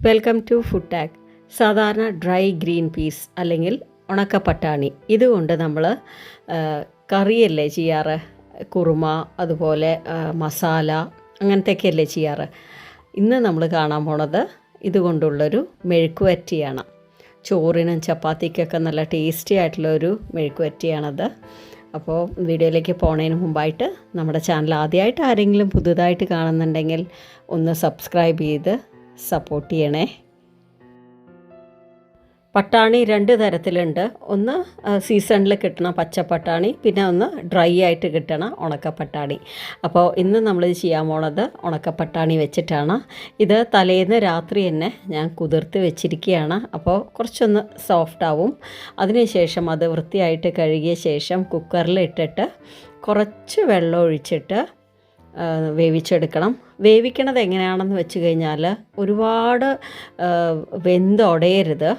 Welcome to food tag സാധാരണ dry green peas അല്ലെങ്കിൽ ഉണക്ക പട്ടാണി ഇതുകൊണ്ട് നമ്മൾ കറിയല്ലേ ചെയ്യാറ്? കുറുമ അതുപോലെ മസാല അങ്ങനത്തെയൊക്കെയല്ലേ ചെയ്യാറ്? ഇന്ന് നമ്മൾ കാണാൻ പോണത് ഇതുകൊണ്ടുള്ളൊരു മെഴുക്കുവറ്റിയാണ് ചോറിനും ചപ്പാത്തിക്കൊക്കെ നല്ല ടേസ്റ്റി ആയിട്ടുള്ളൊരു മെഴുക്കുവറ്റിയാണത് അപ്പോൾ വീഡിയോയിലേക്ക് പോണതിന് മുമ്പായിട്ട് നമ്മുടെ ചാനൽ ആദ്യമായിട്ട് ആരെങ്കിലും പുതുതായിട്ട് കാണുന്നുണ്ടെങ്കിൽ ഒന്ന് സബ്സ്ക്രൈബ് ചെയ്ത് സപ്പോർട്ട് ചെയ്യണേ. പട്ടാണി രണ്ട് തരത്തിലുണ്ട്. ഒന്ന് സീസണിൽ കിട്ടണ പച്ചപ്പട്ടാണി പിന്നെ ഒന്ന് ഡ്രൈ ആയിട്ട് കിട്ടണ ഉണക്കപ്പട്ടാണി. അപ്പോൾ ഇന്ന് നമ്മൾ ചെയ്യാൻ പോണത് ഉണക്കപ്പട്ടാണി വെച്ചിട്ടാണ്. ഇത് തലേന്ന് രാത്രി തന്നെ ഞാൻ കുതിർത്ത് വെച്ചിരിക്കുകയാണ് അപ്പോൾ കുറച്ചൊന്ന് സോഫ്റ്റ് ആവും. അതിനുശേഷം അത് വൃത്തിയായിട്ട് കഴുകിയ ശേഷം കുക്കറിൽ ഇട്ടിട്ട് കുറച്ച് വെള്ളം ഒഴിച്ചിട്ട് വേവിച്ചെടുക്കണം. വേവിക്കണത് എങ്ങനെയാണെന്ന് വെച്ച് കഴിഞ്ഞാൽ ഒരുപാട് വെന്തുടയരുത്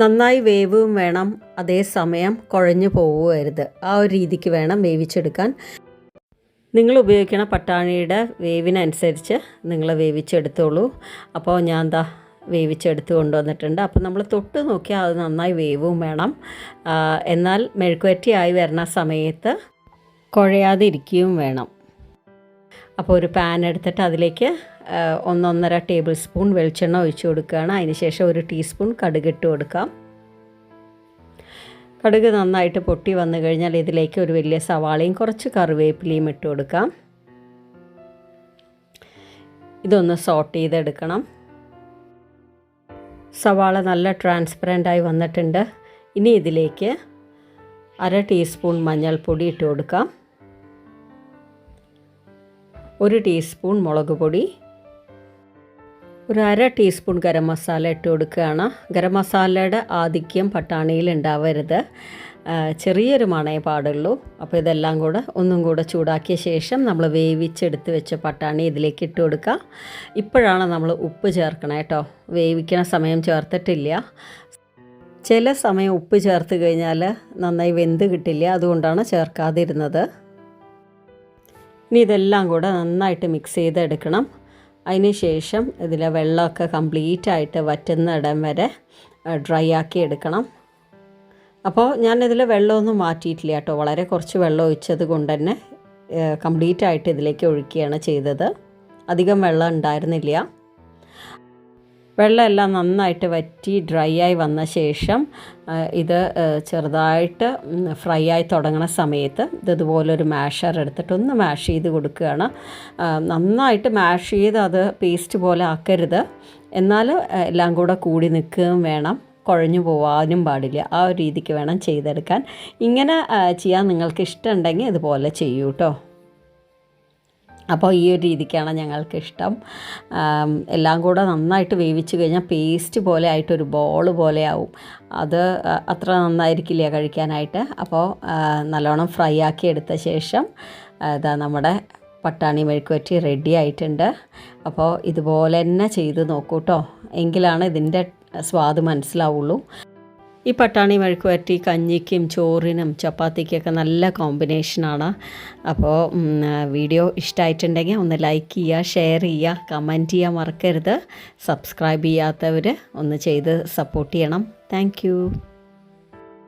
നന്നായി വേവും വേണം അതേസമയം കുഴഞ്ഞു പോവുകയരുത് ആ ഒരു രീതിക്ക് വേണം വേവിച്ചെടുക്കാൻ. നിങ്ങൾ ഉപയോഗിക്കണ പട്ടാണിയുടെ വേവിനനുസരിച്ച് നിങ്ങൾ വേവിച്ചെടുത്തോളൂ. അപ്പോൾ ഞാൻ എന്താ വേവിച്ചെടുത്ത് കൊണ്ടുവന്നിട്ടുണ്ട്. അപ്പോൾ നമ്മൾ തൊട്ട് നോക്കിയാൽ അത് നന്നായി വേവും വേണം. എന്നാൽ മെഴുക്കുവറ്റിയായി വരുന്ന സമയത്ത് കുഴയാതിരിക്കുകയും വേണം. അപ്പോൾ ഒരു പാൻ എടുത്തിട്ട് അതിലേക്ക് ഒന്നൊന്നര ടേബിൾ സ്പൂൺ വെളിച്ചെണ്ണ ഒഴിച്ചു കൊടുക്കുകയാണ്. അതിനുശേഷം ഒരു ടീസ്പൂൺ കടുക് ഇട്ട് കൊടുക്കാം. കടുക് നന്നായിട്ട് പൊട്ടി വന്നു കഴിഞ്ഞാൽ ഇതിലേക്ക് ഒരു വലിയ സവാളയും കുറച്ച് കറിവേപ്പിലയും ഇട്ട് കൊടുക്കാം. ഇതൊന്ന് സോട്ട് ചെയ്തെടുക്കണം. സവാള നല്ല ട്രാൻസ്പെറന്റ് ആയി വന്നിട്ടുണ്ട്. ഇനി ഇതിലേക്ക് അര ടീസ്പൂൺ മഞ്ഞൾപ്പൊടി ഇട്ട് കൊടുക്കാം. ഒരു ടീസ്പൂൺ മുളക് പൊടി ഒരു അര ടീസ്പൂൺ ഗരം മസാല ഇട്ട് കൊടുക്കുകയാണ്. ഗരം മസാലയുടെ ആധിക്യം പട്ടാണിയിൽ ഉണ്ടാവരുത്. ചെറിയൊരു മണയെ പാടുള്ളൂ അപ്പോൾ ഇതെല്ലാം കൂടെ ഒന്നും കൂടെ ചൂടാക്കിയ ശേഷം നമ്മൾ വേവിച്ചെടുത്ത് വെച്ച പട്ടാണി ഇതിലേക്ക് ഇട്ട് കൊടുക്കുക. ഇപ്പോഴാണ് നമ്മൾ ഉപ്പ് ചേർക്കണം കേട്ടോ. വേവിക്കണ സമയം ചേർത്തിട്ടില്ല. ചില സമയം ഉപ്പ് ചേർത്ത് കഴിഞ്ഞാൽ നന്നായി വെന്ത് കിട്ടില്ല. അതുകൊണ്ടാണ് ചേർക്കാതിരുന്നത്. ഇനി ഇതെല്ലാം കൂടെ നന്നായിട്ട് മിക്സ് ചെയ്തെടുക്കണം. അതിന് ശേഷം ഇതിലെ വെള്ളമൊക്കെ കംപ്ലീറ്റ് ആയിട്ട് വറ്റുന്ന ഇടം വരെ ഡ്രൈ ആക്കി എടുക്കണം. അപ്പോൾ ഞാനിതിൽ വെള്ളമൊന്നും മാറ്റിയിട്ടില്ല കേട്ടോ. വളരെ കുറച്ച് വെള്ളം ഒഴിച്ചത് കൊണ്ട് തന്നെ കംപ്ലീറ്റ് ആയിട്ട് ഇതിലേക്ക് ഒഴിക്കുകയാണ് ചെയ്തത്. അധികം വെള്ളം ഉണ്ടായിരുന്നില്ല. വെള്ളമെല്ലാം നന്നായിട്ട് വറ്റി ഡ്രൈ ആയി വന്ന ശേഷം ഇത് ചെറുതായിട്ട് ഫ്രൈ ആയി തുടങ്ങുന്ന സമയത്ത് ഇത് ഇതുപോലൊരു മാഷർ എടുത്തിട്ട് ഒന്ന് മാഷ് ചെയ്ത് കൊടുക്കുകയാണ്. നന്നായിട്ട് മാഷ് ചെയ്ത് അത് പേസ്റ്റ് പോലെ ആക്കരുത്. എന്നാൽ എല്ലാം കൂടെ കൂടി നിൽക്കുകയും വേണം. കുഴഞ്ഞു പോവാനും പാടില്ല. ആ ഒരു രീതിക്ക് വേണം ചെയ്തെടുക്കാൻ. ഇങ്ങനെ ചെയ്യാൻ നിങ്ങൾക്ക് ഇഷ്ടമുണ്ടെങ്കിൽ ഇതുപോലെ ചെയ്യൂ കേട്ടോ അപ്പോൾ ഈ ഒരു രീതിക്കാണ് ഞങ്ങൾക്ക് ഇഷ്ടം എല്ലാം കൂടെ നന്നായിട്ട് വേവിച്ച് കഴിഞ്ഞാൽ പേസ്റ്റ് പോലെ ആയിട്ടൊരു ബോൾ പോലെ ആവും. അത് അത്ര നന്നായിരിക്കില്ല കഴിക്കാനായിട്ട്. അപ്പോൾ നല്ലോണം ഫ്രൈ ആക്കി എടുത്ത ശേഷം ഇതാ നമ്മുടെ പട്ടാണി മെഴുക്കുവറ്റി റെഡി ആയിട്ടുണ്ട്. അപ്പോൾ ഇതുപോലെ തന്നെ ചെയ്ത് നോക്കൂട്ടോ എങ്കിലാണ് ഇതിന്റെ സ്വാദ് മനസ്സിലാവുള്ളൂ. ഈ പട്ടാണി മെഴുക്ക് കഞ്ഞിക്കും ചോറിനും ചപ്പാത്തിക്കൊക്കെ നല്ല കോമ്പിനേഷനാണ് അപ്പോൾ വീഡിയോ ഇഷ്ടമായിട്ടുണ്ടെങ്കിൽ ഒന്ന് ലൈക്ക് ചെയ്യുക ഷെയർ ചെയ്യുക കമന്റ് ചെയ്യാൻ മറക്കരുത്. സബ്സ്ക്രൈബ് ചെയ്യാത്തവർ ഒന്ന് ചെയ്ത് സപ്പോർട്ട് ചെയ്യണം. താങ്ക്